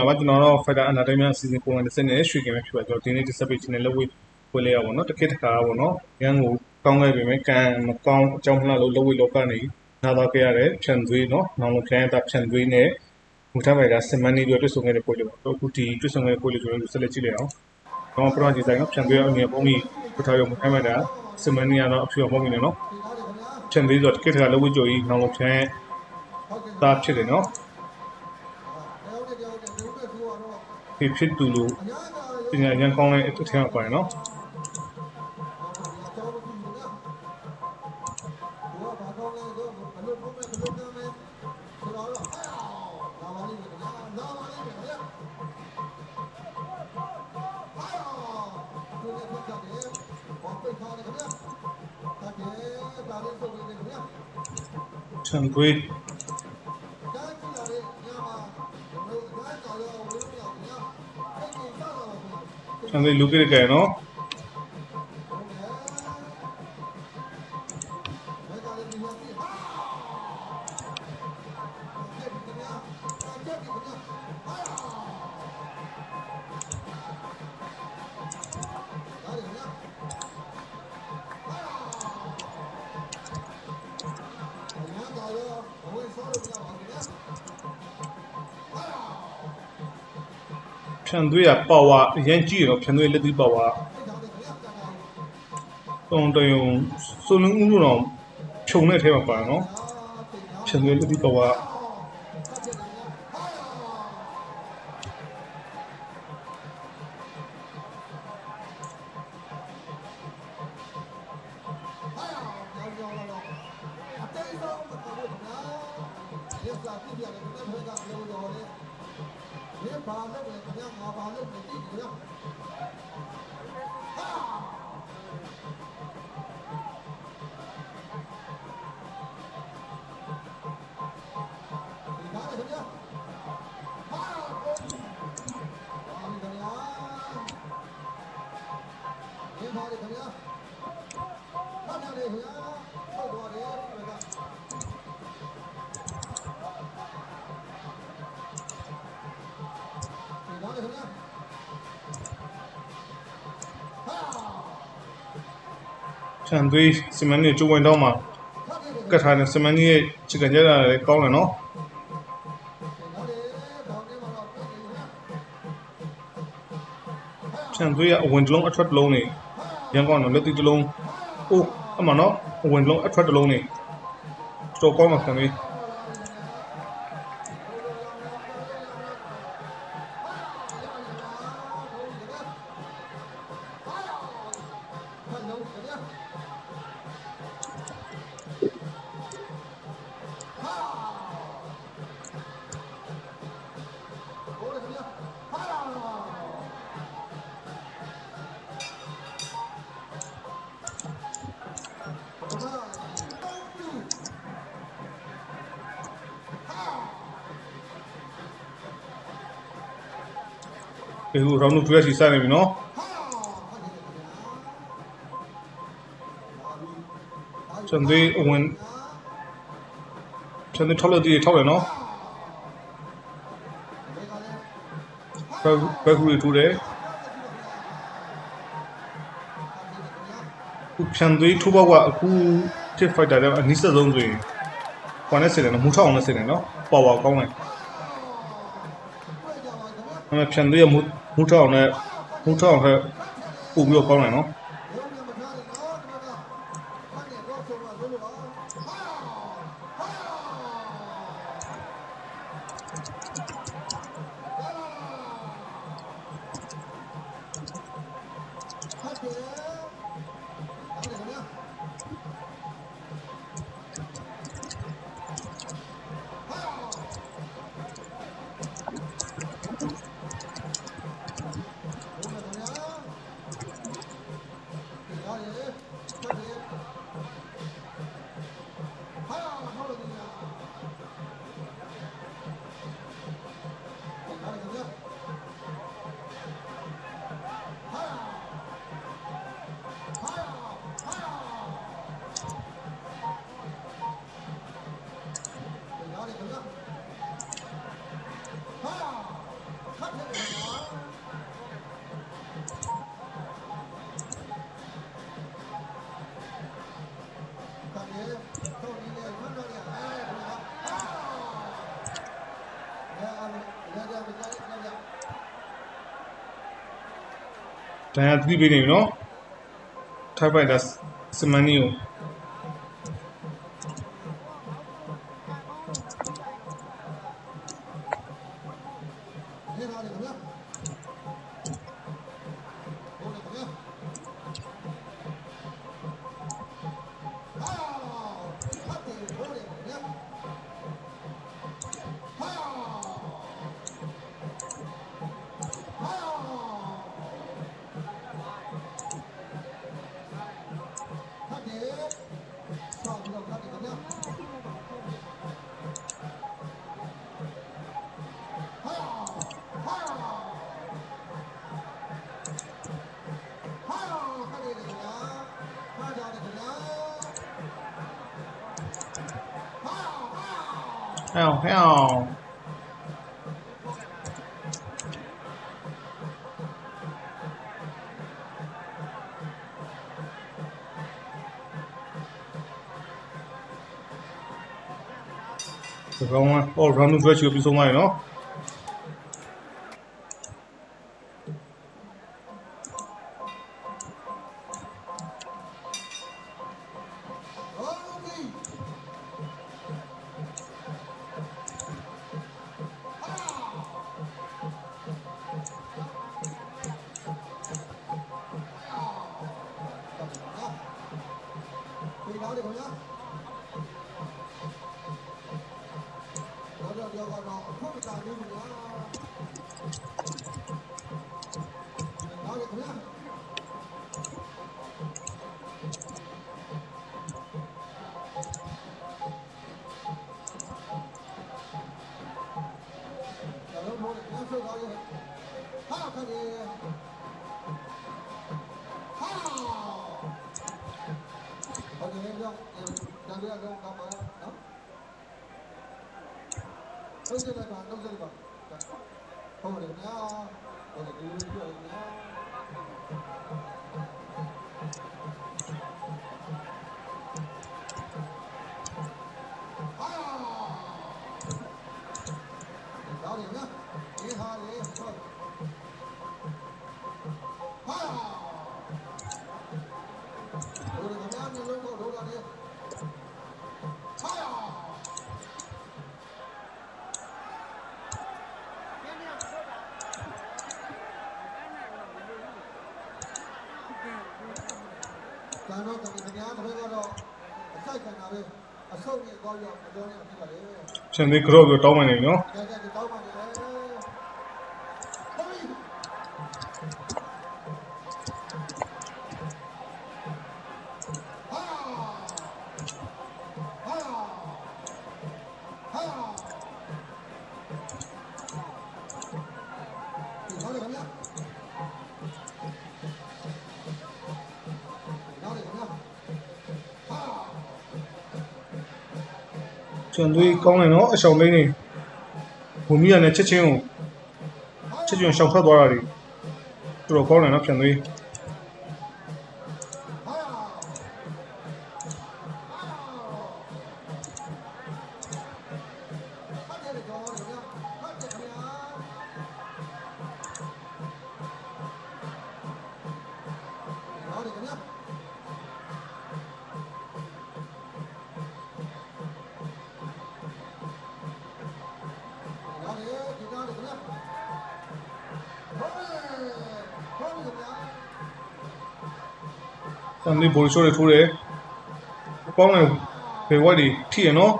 ဒါမှကျွန်တော်တော့ Fighter Entertainment Season ပုံမှန်တစ်စက်နဲ့ရွှေကင်ပဲဖြစ်ပါကျွန်တော်ဒီနေ့တစ်စက်ပေးခြင်းနဲ့လက်ဝဲဝယ်လေးရပါတော့တစ်ခေတ်တစ်ခါပါတော့ရန်ကိုကောင်းခဲ့ပြီမယ်ကံမကောင်းအကြောင်းမလားလို့လက်ဝဲလောကနေနားတော့ခဲ့ရတဲ့ဖြန်သွေးနော်နောင်လိုခရိုင်တာဖြန်သွေးနဲ့မူထားပိုင်ကစမန်နီတို့တွေ့ဆုံခဲ့တဲ့ပွဲလေးပေါ့အခုဒီတွေ့ဆုံခဲ့တဲ့ပွဲလေးကျွန်တော်တို့ဆက်လက်ကြည့်လိုက်အောင်တော့ပရောဂျက်ဆိုင်ကဖြန်သွေးအမြင်ပုံပြီးပထမရုံမထိုင်မှာတာစမန်နီကတော့အဖြူပုံပြီးနေနော်ဖြန်သွေးဆိုတစ်ခေတ်တစ်ခါလက်ဝဲကြော်ကြီးနောင်လိုခရိုင်တာဖြစ်တယ်နော် ဖြစ်ဖြစ်သူလို့ပညာဉာဏ်ကောင်းတဲ့အထက်မှာပါတယ်နော်ခြံ သွေးခြံ သွေးလူကြည့်ကြရနော်ဖြန်သွေးကပါဝါအရင်ကြည့်ရတော့ဖြန်သွေးလက်သီးပါဝါတုံတယုံစုံလုံးဦးလို့တော့ဖြုံတဲ့အထဲမှာပါတယ်နော်ဖြန်သွေးလက်သီးပါဝါ ခြံသွေးစီမံနေကျိုးဝင်တော့မှာကတ်ထားတဲ့စီမံကြီးရဲ့ချစ်ကန်ကြတာလည်းကောင်းတယ်နော်ခြံသွေးကအဝင်တစ်လုံးအထွက်တစ်လုံးနေရန်ကောင်းတော့လက်သီးတစ်လုံးအိုးအမှန်နော်အဝင်တစ်လုံးအထွက်တစ်လုံးနေတော်ကောင်းမှာခံလေး ဒီလို round 2ရစီစနေပြီနော်ခြံသွေးအဝင်ခြံသွေးထောက်လို့ဒီထောက်ရနော်ဘယ်ဘယ်ကူရီထူတယ်ခုခြံသွေးထိုးပေါက်ကအခု tip fighter တဲ့အနည်းဆုံးဆိုရင်ခွန်နဲ့စင်တယ်နော်မူထောက်အောင်နဲ့စင် တယ်နော်ပါဝါကောင်းတယ်အဲ့မဲ့ဖြန်သေးရမူမူထောင်နဲ့မူထောင်ဟဲ့ပို့ပြီးတော့ကောင်းတယ်နော် ဒဏ်ရာသတိပေးနေပြီနော်ထိုက်ပိုက်တာစမန်နီကို ဟဲ့အောင်ဟဲ့အောင်ဒီကောင်ကအော် run stretch ကို တော့တော့တော့အခုကတာနေ over it now. Gonna do it now. တန်တော့တကယ်တရားတစ်ခါကတော့အစိုက်ခံတာပဲအဆုပ်နဲ့ကောက်ရောက်မပြောနဲ့ဖြစ်ပါလေ။ရှင်သေးကြော့ကိုတောင်းမှနေပြီနော်ကြကြတောင်းပါလေ။ဟေး ရှင်သေးကောင်းတယ်နော်အရှောင်းလေးနေဘုံမီရနဲ့ချက်ချင်းကိုချက်ချင်းရှောင်ထွက်သွားတာတွေတော်တော်ကောင်းတယ်နော်ရှင်သေး န်လေးဘောလီရှော့တွေထိုးတယ်အပေါင်းလိုက်ဘယ်ဝက်တွေထိရနော်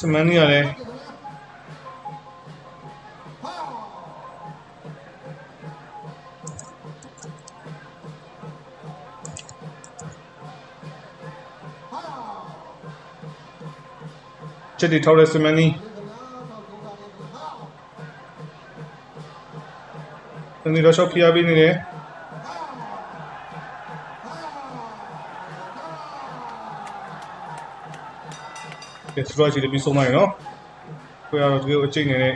စမန်နီရလဲချက်တွေထောက်တဲ့စမန်နီ ရှင်သေးတော့ရှောက်ဖိအားပေးနေတယ်哈。哈。ကဲစထရချီတွေပြီးဆုံးသွားပြီနော်ခွေရတော့တကယ်အကျိတ်နေတဲ့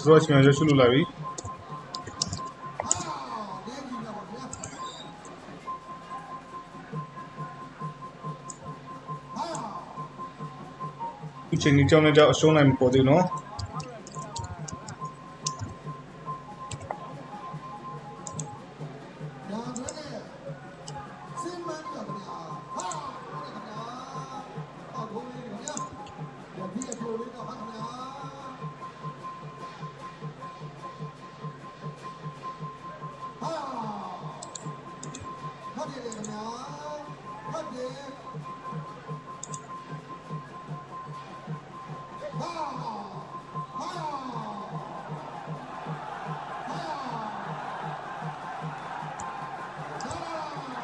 ဆိုတော့ချင်းရရှိလို့လာပြီအာလေးကြီး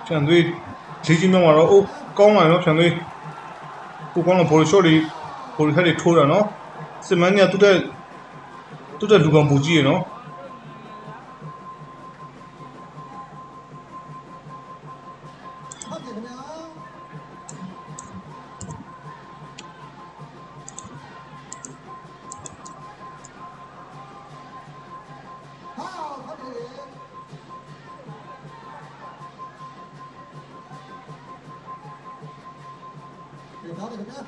ဖြန်သွေးလေးကြီးမြောက်မှာတော့အိုးကောင်းပါနော်ဖြန်သွေးကိုကောင်းတော့ဘော်ရှော့တွေဘော်ခက်တွေထိုးတာနော်စစ်မန်းကတူတဲ့တူတဲ့လူကောင်ပူကြီးရနော် ဒီသား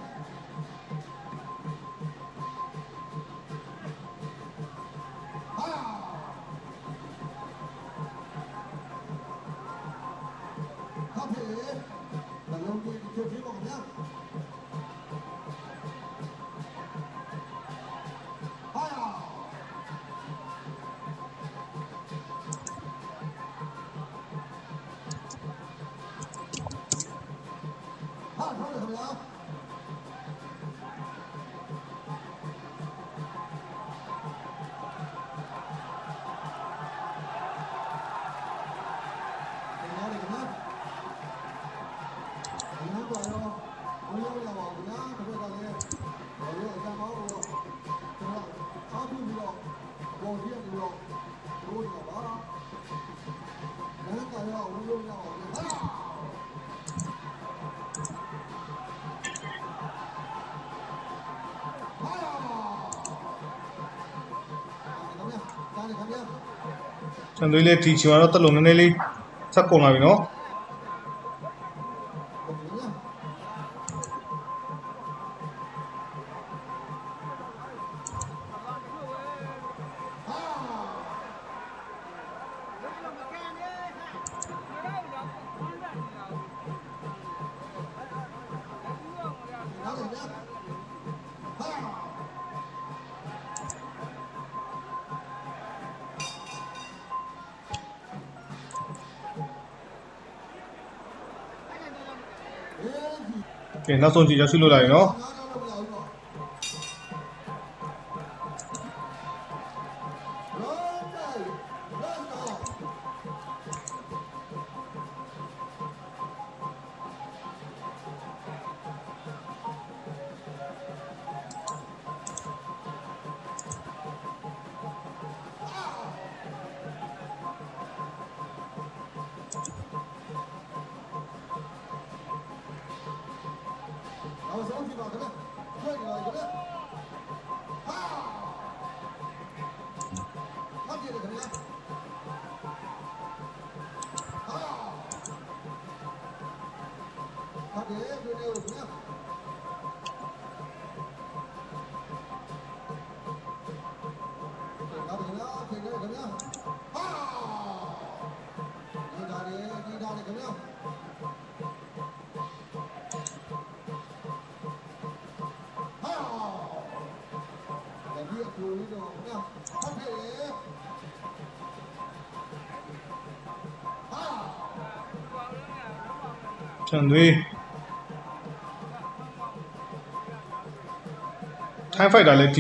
ခင်ဗျာဖြန်သွေးလေးဒီချိန်မှာတော့တက်လုံးနည်းနည်းလေးဆက်ကုန်လာပြီနော် ကဲနောက်ဆုံးကြည့်ရရှိလို့လာပြီနော် နောက်ဆုံးကြည့်ပါခင်ဗျ။တွေ့ကြပါခင်ဗျ။ဟာ။ဟုတ်တယ်ခင်ဗျာ။ဟာ။ဟုတ်တယ်တွေ့တယ်ခင်ဗျာ။နောက်ခင်ဗျာခင်ဗျာခင် ဒါဒီအကူလေးတော့ဗျာဟုတ်ကဲ့ဟာဖြန်သွေးထိုင်းဖိုက်တာလည်း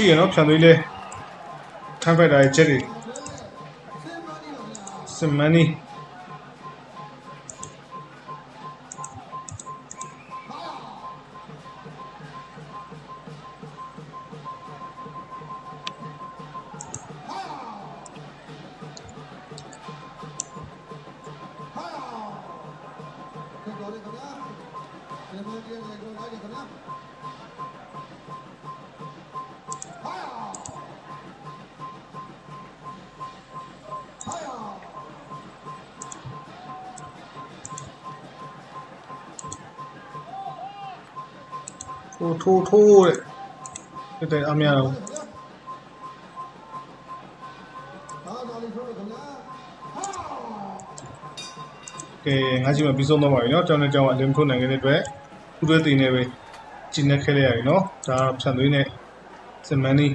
ရှိရနော်ဖြန်သွေးလဲထမ်းဖက်တာရဲ့ချက်တွေစင်မန်နီခင်ဗျာခင်ဗျာဒီမှာကြည့်နေကြလိုက်ခင်ဗျာ ထိုးထိုးထိုးတဲ့တက်တဲ့အများတော့ ဟာဒါလေးဆိုခင်ဗျာဟာ ကဲငါကြီးမပြီးဆုံးတော့ပါပြီเนาะကြောင်းနဲ့ကြောင်းအလင်းထိုးနိုင်ခဲ့တဲ့အတွက်ခုတွဲတင်နေပဲကျင်းနေခဲ့ရပြီเนาะဒါဖြန်သွေးနဲ့စင်မန်နီ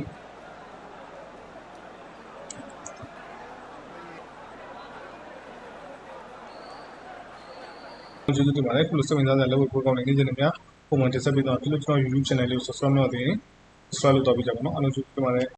ကျေးဇူးတင်ပါတယ်ခုလိုစိတ်ဝင်စားတဲ့လက်ဝဲပေါ်ကောင်းနေနေကြတယ်များ ပုံမှန်တင်ဆက်ပေးသွားမှာဖြစ်လို့ကျွန်တော် YouTube channel လေးကို subscribe လုပ်သေးရင် subscribe လုပ်သွားပေးကြပါနော်အားလုံးကျေးဇူးတင်ပါတယ်